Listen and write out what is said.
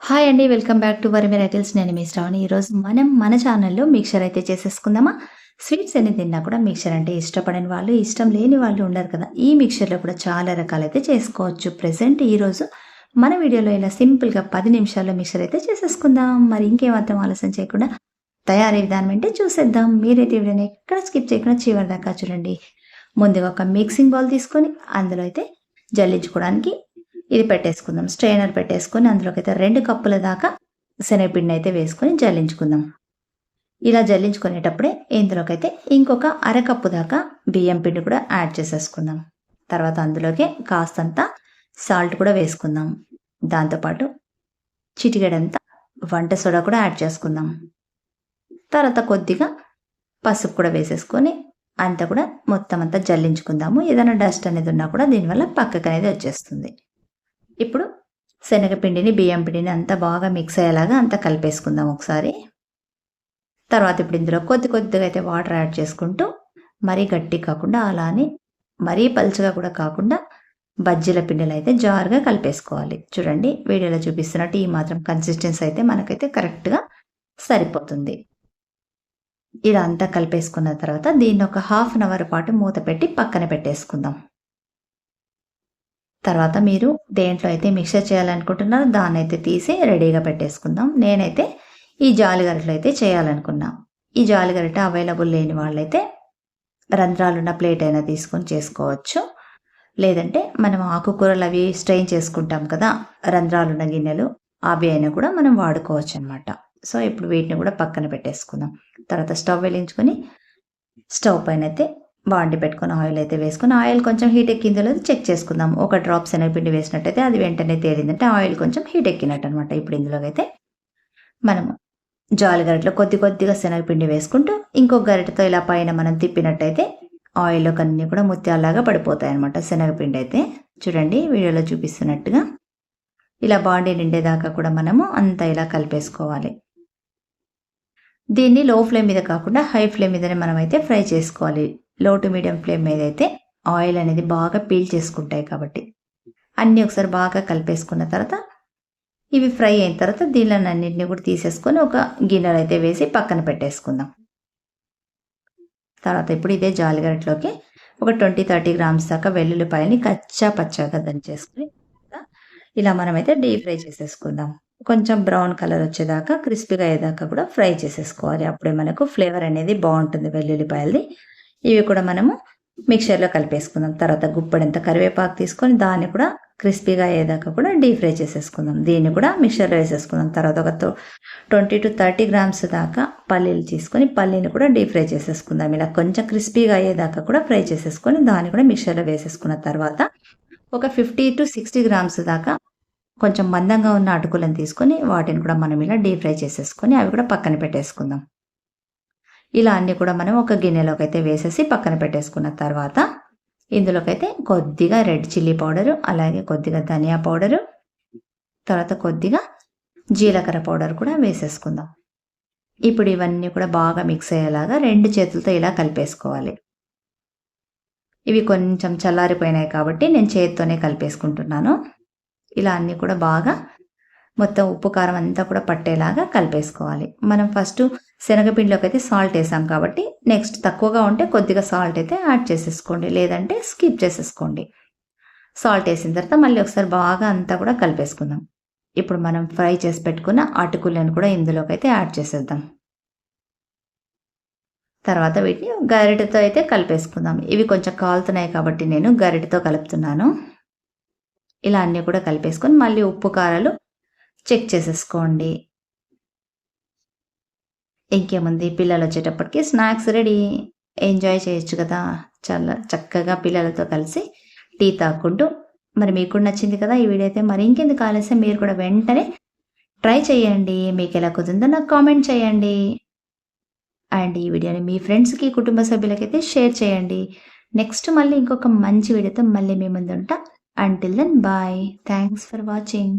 Hi అండి welcome back to వరి varieties నేను మీ శ్రావణి. ఈరోజు మనం మన ఛానల్లో మిక్చర్ అయితే చేసేసుకుందామా? స్వీట్స్ అన్ని తిన్నా కూడా మిక్చర్ అంటే ఇష్టపడని వాళ్ళు ఇష్టం లేని వాళ్ళు ఉండరు కదా. ఈ మిక్చర్లో కూడా చాలా రకాలైతే చేసుకోవచ్చు. ప్రజెంట్ ఈరోజు మన వీడియోలో ఇలా సింపుల్గా పది నిమిషాల్లో మిక్చర్ అయితే చేసేసుకుందాం. మరి ఇంకేమాత్రం ఆలస్యం చేయకుండా తయారీ విధానం అంటే చూసేద్దాం. మీరైతే వీడియోని ఎక్కడ స్కిప్ చేయకుండా చివరి దాకా చూడండి. ముందుగా ఒక మిక్సింగ్ బౌల్ తీసుకొని అందులో అయితే జల్లించుకోవడానికి ఇది పెట్టేసుకుందాం. స్ట్రైనర్ పెట్టేసుకొని అందులోకి అయితే రెండు కప్పుల దాకా శనగపిండి అయితే వేసుకొని జల్లించుకుందాం. ఇలా జల్లించుకునేటప్పుడే ఇందులోకైతే ఇంకొక అరకప్పు దాకా బియ్యం పిండి కూడా యాడ్ చేసేసుకుందాం. తర్వాత అందులోకి కాస్తంత సాల్ట్ కూడా వేసుకుందాం. దాంతోపాటు చిటికెడంతా వంట సోడా కూడా యాడ్ చేసుకుందాం. తర్వాత కొద్దిగా పసుపు కూడా వేసేసుకొని అంతా కూడా మొత్తం అంతా జల్లించుకుందాము. ఏదైనా డస్ట్ అనేది ఉన్నా కూడా దీనివల్ల పక్కకు అనేది వచ్చేస్తుంది. ఇప్పుడు శనగపిండిని బియ్యం పిండిని అంతా బాగా మిక్స్ అయ్యేలాగా అంతా కలిపేసుకుందాం ఒకసారి. తర్వాత ఇప్పుడు ఇందులో కొద్ది కొద్దిగా అయితే వాటర్ యాడ్ చేసుకుంటూ మరీ గట్టి కాకుండా అలానే మరీ పలుచగా కూడా కాకుండా బజ్జీల పిండిలు అయితే జారుగా కలిపేసుకోవాలి. చూడండి వీడియోలో చూపిస్తున్నట్టు ఈ మాత్రం కన్సిస్టెన్సీ అయితే మనకైతే కరెక్ట్గా సరిపోతుంది. ఇలా అంతా కలిపేసుకున్న తర్వాత దీన్ని ఒక హాఫ్ అన్ అవర్ పాటు మూత పెట్టి పక్కన పెట్టేసుకుందాం. తర్వాత మీరు దేంట్లో అయితే మిక్సర్ చేయాలనుకుంటున్నారో దాన్ని అయితే తీసి రెడీగా పెట్టేసుకుందాం. నేనైతే ఈ జాలిగరిటలో అయితే చేయాలనుకున్నా. ఈ జాలిగరిట అవైలబుల్ లేని వాళ్ళైతే రంధ్రాలున్న ప్లేట్ అయినా తీసుకొని చేసుకోవచ్చు. లేదంటే మనం ఆకుకూరలు అవి స్ట్రెయిన్ చేసుకుంటాం కదా రంధ్రాలున్న గిన్నెలు అవి అయినా కూడా మనం వాడుకోవచ్చు అనమాట సో ఇప్పుడు వీటిని కూడా పక్కన పెట్టేసుకుందాం. తర్వాత స్టవ్ వెలించుకొని స్టవ్ పైన అయితే బాండి పెట్టుకుని ఆయిల్ అయితే వేసుకుని ఆయిల్ కొంచెం హీట్ ఎక్కిందో చెక్ చేసుకుందాం. ఒక డ్రాప్ శనగపిండి వేసినట్టయితే అది వెంటనే తేలిందంటే ఆయిల్ కొంచెం హీట్ ఎక్కినట్టు అనమాట ఇప్పుడు ఇందులోకైతే అయితే మనము జాలి గరిటలో కొద్ది కొద్దిగా శనగపిండి వేసుకుంటూ ఇంకొక గరిటతో ఇలా పైన మనం తిప్పినట్టయితే ఆయిల్లోకి కన్నీ కూడా ముత్యాలాగా పడిపోతాయి అనమాట శనగపిండి అయితే. చూడండి వీడియోలో చూపిస్తున్నట్టుగా ఇలా బాండీ నిండేదాకా కూడా మనము అంతా ఇలా కలిపేసుకోవాలి. దీన్ని లో ఫ్లేమ్ మీద కాకుండా హై ఫ్లేమ్ మీదనే మనం అయితే ఫ్రై చేసుకోవాలి. లో టు మీడియం ఫ్లేమ్ మీద అయితే ఆయిల్ అనేది బాగా పీల్ చేసుకుంటాయి కాబట్టి. అన్నీ ఒకసారి బాగా కలిపేసుకున్న తర్వాత ఇవి ఫ్రై అయిన తర్వాత దీనిలో అన్నింటినీ కూడా తీసేసుకొని ఒక గిన్నెలు అయితే వేసి పక్కన పెట్టేసుకుందాం. తర్వాత ఇప్పుడు ఇదే జాలిగరట్లోకి ఒక ట్వంటీ థర్టీ గ్రామ్స్ దాకా వెల్లుల్లిపాయని కచ్చా పచ్చాగా దంచేసుకుని ఇలా మనమైతే డీప్ ఫ్రై చేసేసుకుందాం. కొంచెం బ్రౌన్ కలర్ వచ్చేదాకా క్రిస్పీగా అయ్యేదాకా కూడా ఫ్రై చేసేసుకోవాలి. అప్పుడే మనకు ఫ్లేవర్ అనేది బాగుంటుంది వెల్లుల్లిపాయలది. ఇవి కూడా మనము మిక్చర్లో కలిపేసుకుందాం. తర్వాత గుప్పడంత కరివేపాకు తీసుకొని దాన్ని కూడా క్రిస్పీగా అయ్యేదాకా కూడా డీప్ ఫ్రై చేసేసుకుందాం. దీన్ని కూడా మిక్చర్లో వేసేసుకుందాం. తర్వాత ఒక ట్వంటీ టు థర్టీ గ్రామ్స్ దాకా పల్లీలు తీసుకొని పల్లీని కూడా డీప్ ఫ్రై చేసేసుకుందాం. ఇలా కొంచెం క్రిస్పీగా అయ్యేదాకా కూడా ఫ్రై చేసేసుకొని దాన్ని కూడా మిక్చర్లో వేసేసుకున్న తర్వాత ఒక ఫిఫ్టీ టు సిక్స్టీ గ్రామ్స్ దాకా కొంచెం మందంగా ఉన్న అటుకులను తీసుకొని వాటిని కూడా మనం ఇలా డీప్ ఫ్రై చేసేసుకొని అవి కూడా పక్కన పెట్టేసుకుందాం. ఇలా అన్నీ కూడా మనం ఒక గిన్నెలోకి అయితే వేసేసి పక్కన పెట్టేసుకున్న తర్వాత ఇందులోకైతే కొద్దిగా రెడ్ చిల్లీ పౌడరు అలాగే కొద్దిగా ధనియా పౌడరు తర్వాత కొద్దిగా జీలకర్ర పౌడర్ కూడా వేసేసుకుందాం. ఇప్పుడు ఇవన్నీ కూడా బాగా మిక్స్ అయ్యేలాగా రెండు చేతులతో ఇలా కలిపేసుకోవాలి. ఇవి కొంచెం చల్లారిపోయినాయి కాబట్టి నేను చేతితోనే కలిపేసుకుంటున్నాను. ఇలా అన్నీ కూడా బాగా మొత్తం ఉప్పు కారం అంతా కూడా పట్టేలాగా కలిపేసుకోవాలి. మనం ఫస్ట్ శనగపిండిలోకి అయితే సాల్ట్ వేసాం కాబట్టి నెక్స్ట్ తక్కువగా ఉంటే కొద్దిగా సాల్ట్ అయితే యాడ్ చేసేసుకోండి. లేదంటే స్కిప్ చేసేసుకోండి. సాల్ట్ వేసిన తర్వాత మళ్ళీ ఒకసారి బాగా అంతా కూడా కలిపేసుకుందాం. ఇప్పుడు మనం ఫ్రై చేసి పెట్టుకున్న అటుకులను కూడా ఇందులోకి అయితే యాడ్ చేసేద్దాం. తర్వాత వీటిని గరిటెతో అయితే కలిపేసుకుందాం. ఇవి కొంచెం కాలుతున్నాయి కాబట్టి నేను గరిటెతో కలుపుతున్నాను. ఇలా అన్నీ కూడా కలిపేసుకొని మళ్ళీ ఉప్పు కారాలు చెక్ చేసేసుకోండి. ఇంకేముంది? పిల్లలు వచ్చేటప్పటికి స్నాక్స్ రెడీ. ఎంజాయ్ చేయొచ్చు కదా? చాలా చక్కగా పిల్లలతో కలిసి టీ తాక్కుంటూ మరి మీకు నచ్చింది కదా ఈ వీడియో అయితే. మరి ఇంకెందుకు ఆలస్యం? మీరు కూడా వెంటనే ట్రై చేయండి. మీకు ఎలా కుదిరిందో నాకు కామెంట్ చేయండి. అండ్ ఈ వీడియోని మీ ఫ్రెండ్స్కి కుటుంబ సభ్యులకైతే షేర్ చేయండి. నెక్స్ట్ మళ్ళీ ఇంకొక మంచి వీడియోతో మళ్ళీ మీ ముందు ఉంటా until then bye thanks for watching